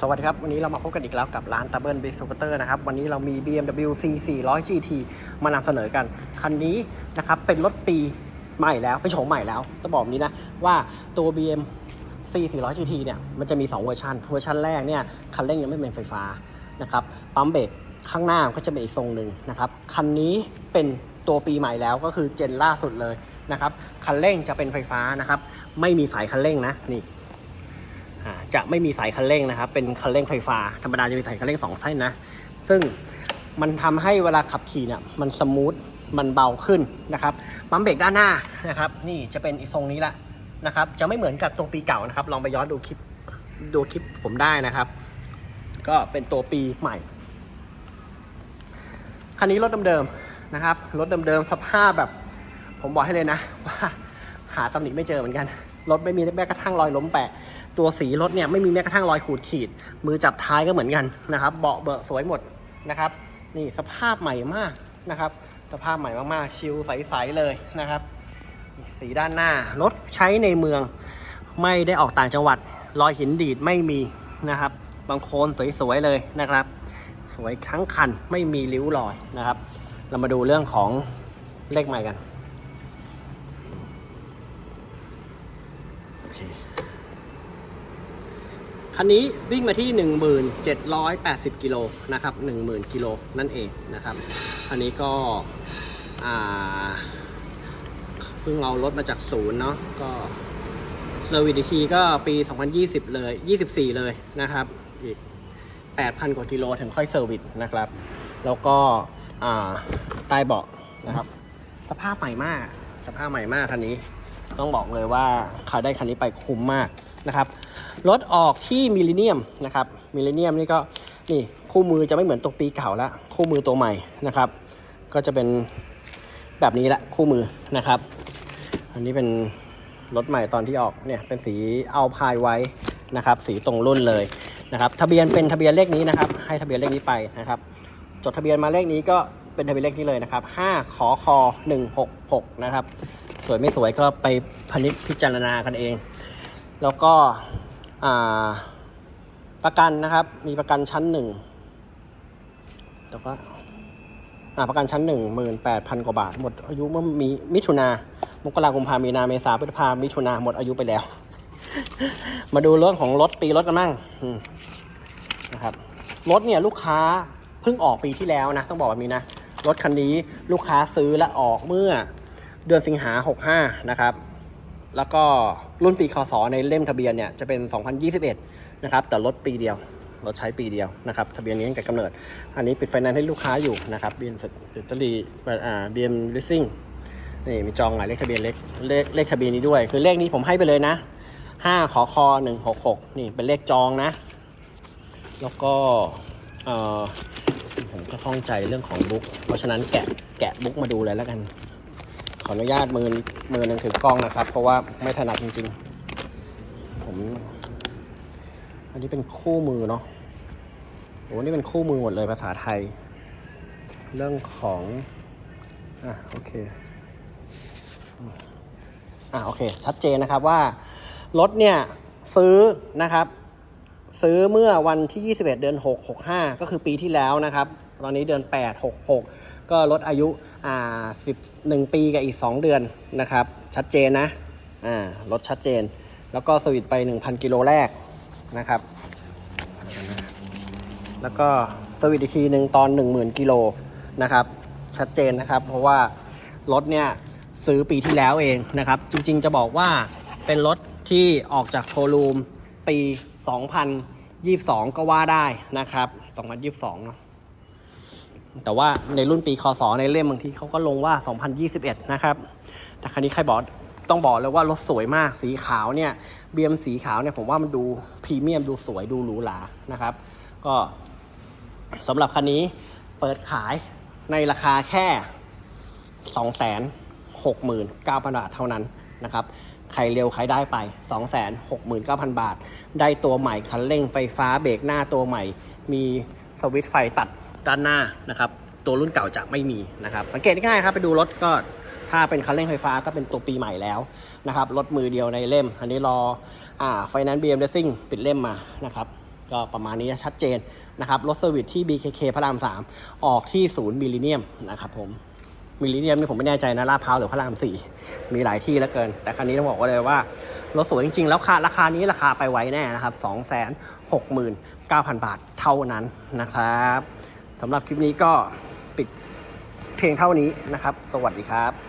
สวัสดีครับ วันนี้เรามาพบกันอีกแล้วกับร้านตับเบิลบิสซูเปอร์นะครับ วันนี้เรามี BMW C 400 GT มานำเสนอกัน คันนี้นะครับ เป็นรถปีใหม่แล้ว เป็นโฉมใหม่แล้วต้องบอกนี้นะ ว่าตัว BM C 400 GT เนี่ย มันจะมี 2 เวอร์ชันเวอร์ชันแรกเนี่ย คันเร่งยังไม่เป็นไฟฟ้านะครับ ปั๊มเบรกข้างหน้าก็จะเป็นอีกทรงหนึ่งนะครับ คันนี้เป็นตัวปีใหม่แล้วก็คือเจนล่าสุดเลยนะครับ คันเร่งจะเป็นไฟฟ้านะครับ ไม่มีสายคันเร่งนะ นี่ จะไม่มีสายคันเร่งนะครับ เป็นคันเร่งไฟฟ้า ธรรมดาจะมีสายคันเร่งสองเส้นนะ ซึ่งมันทำให้เวลาขับขี่เนี่ยมันสมูท มันเบาขึ้นนะครับ ปั๊มเบรกด้านหน้านะครับ นี่จะเป็นอีทรงนี้ละนะครับ จะไม่เหมือนกับตัวปีเก่านะครับ ลองไปย้อนดูคลิปดูคลิปผมได้นะครับ ก็เป็นตัวปีใหม่ คันนี้รถเดิมๆนะครับ รถเดิมๆสภาพแบบ ผมบอกให้เลยนะว่าหาตำหนิไม่เจอเหมือนกัน รถไม่มีแม้กระทั่งรอยล้มแปะ ตัวสีรถเนี่ยไม่มีแม้กระทั่งรอยขูดขีด มือจับท้ายก็เหมือนกันนะครับ เบาะเบอะสวยหมดนะครับ นี่สภาพใหม่มากนะครับ สภาพใหม่มากๆ ชิลใสๆเลยนะครับ สีด้านหน้ารถใช้ในเมืองไม่ได้ออกต่างจังหวัด รอยหินดีดไม่มีนะครับ บางโคนสวยๆเลยนะครับ สวยทั้งคันไม่มีริ้วรอยนะครับ เรามาดูเรื่องของเลขใหม่กันโอเค คันนี้วิ่งมาที่ 1780 กิโลนะครับ10,000 กิโลนั่นเองนะครับ อันนี้ก็เพิ่งเราลดมาจากศูนย์เนาะก็เซอร์วิสอีกทีก็ปี 2020 เลย 24 เลยนะครับอีก 8,000 กว่ากิโลถึงค่อยเซอร์วิสนะครับ แล้วก็ใต้เบาะนะครับ สภาพใหม่มาก สภาพใหม่มากคันนี้ ต้องบอกเลยว่าใครได้คันนี้ไปคุ้มมากนะครับรถออกที่มิลเลนเนียมนะครับมิลเลนเนียมนี่ก็นี่คู่มือจะไม่เหมือนตัวปีเก่าแล้วคู่มือตัวใหม่นะครับ ก็จะเป็นแบบนี้ละคู่มือนะครับ อันนี้เป็นรถใหม่ตอนที่ออกเนี่ยเป็นสีเอาพายไว้นะครับ สีตรงรุ่นเลยนะครับ ทะเบียนเป็นทะเบียนเลขนี้นะครับ ให้ทะเบียนเลขนี้ไปนะครับ จดทะเบียนมาเลขนี้ก็เป็นทะเบียนเลขนี้เลยนะครับ5ขอคอ166 นะครับ สวยไม่สวยก็ไปพนิจพิจารณากันเอง แล้วก็ประกันนะครับ มีประกันชั้นหนึ่งแล้วก็อ่าประกันชั้นหนึ่งหมื่นแปดพันกว่าบาท หมดอายุเมื่อมีมิถุนามกราคมพามีนาเมษาพฤษภามิถุนาหมดอายุไปแล้ว มาดูเรถของรถปีรถกันมั่งนะครับรถเนี่ยลูกค้าเพิ่งออกปีที่แล้วนะ ต้องบอกแบบนี้นะ รถคันนี้ลูกค้าซื้อและออกเมื่อ เดือนสิงหา 65 นะครับ แล้วก็รุ่นปีคศในเล่มทะเบียนเนี่ยจะเป็น 2021 นะครับ แต่รถปีเดียว รถใช้ปีเดียวนะครับ ทะเบียนนี้ตั้งแต่กำเนิด อันนี้ปิดไฟแนนซ์ให้ลูกค้าอยู่นะครับบีเอ็มเดตลีอ่าบีเอ็มลิสซิ่งนี่มีจองหมายเลขทะเบียนเลขเลขเลขทะเบียนนี้ด้วย คือเลขนี้ผมให้ไปเลยนะ 5ขอคอ166 นี่เป็นเลขจองนะ แล้วก็เอ่อผมก็ข้องใจเรื่องของบุ๊ก เพราะฉะนั้นแกะแกะบุ๊กมาดูเลยแล้วกัน ขออนุญาตมือมือหนึ่งถือกล้องนะครับ เพราะว่าไม่ถนัดจริง ๆ ผม อันนี้เป็นคู่มือเนาะโอ้นี่เป็นคู่มือหมดเลยภาษาไทย เรื่องของอะโอเคอะโอเค ชัดเจนนะครับว่ารถเนี่ยซื้อนะครับ ซื้อเมื่อวันที่ 21 เดือน 6 65 ก็คือปีที่แล้วนะครับ ตอนนี้เดือน 8 66 ก็ลดอายุอ่า11 ปีกับอีก 2 เดือนนะครับ ชัดเจนนะอ่าลดชัดเจน แล้วก็สวิตไป 1,000 กิโลแรกนะครับ แล้วก็สวิตอีกทีหนึ่งตอน 10,000 กิโลนะครับ ชัดเจนนะครับ เพราะว่ารถเนี่ยซื้อปีที่แล้วเองนะครับ จริงๆจะบอกว่าเป็นรถที่ออกจากโชว์รูมปี 2022 ก็ว่าได้นะครับ 2022 เนาะ แต่ว่าในรุ่นปีคศในเล่มบางทีเขาก็ลงว่า 2021 นะครับ แต่คันนี้ใครบอกต้องบอกเลยว่ารถสวยมากสีขาวเนี่ยเบียมสีขาวเนี่ยผมว่ามันดูพรีเมียมดูสวยดูหรูหรานะครับ ก็สำหรับคันนี้เปิดขายในราคาแค่ 269,000 บาทเท่านั้นนะครับ ใครเร็วใครได้ไป 269,000 บาท ได้ตัวใหม่คันเร่งไฟฟ้าเบรกหน้าตัวใหม่ มีสวิตช์ไฟตัด ด้านหน้านะครับ ตัวรุ่นเก่าจะไม่มีนะครับ สังเกตง่ายครับไปดูรถก็ถ้าเป็นคันเร่งไฟฟ้าก็เป็นตัวปีใหม่แล้วนะครับรถมือเดียวในเล่ม อันนี้รออ่าไฟแนนซ์บีเอ็มเดซิ่งปิดเล่มมานะครับก็ประมาณนี้ชัดเจนนะครับรถเซอร์วิสที่ BKK พระราม 3 ออกที่ศูนย์มิลลิเนียมนะครับผมมิลลิเนียมนี่ผมไม่แน่ใจนะลาดพร้าวหรือพระรามสี่มีหลายที่แล้วเกิน แต่คันนี้ต้องบอกว่าเลยว่ารถสวยจริงๆ แล้วค่าราคานี้ราคาไปไว้แน่นะครับ 2 6 9 0 0 0 บาทเท่านั้นนะครับ สำหรับคลิปนี้ก็ปิดเพียงเท่านี้นะครับ สวัสดีครับ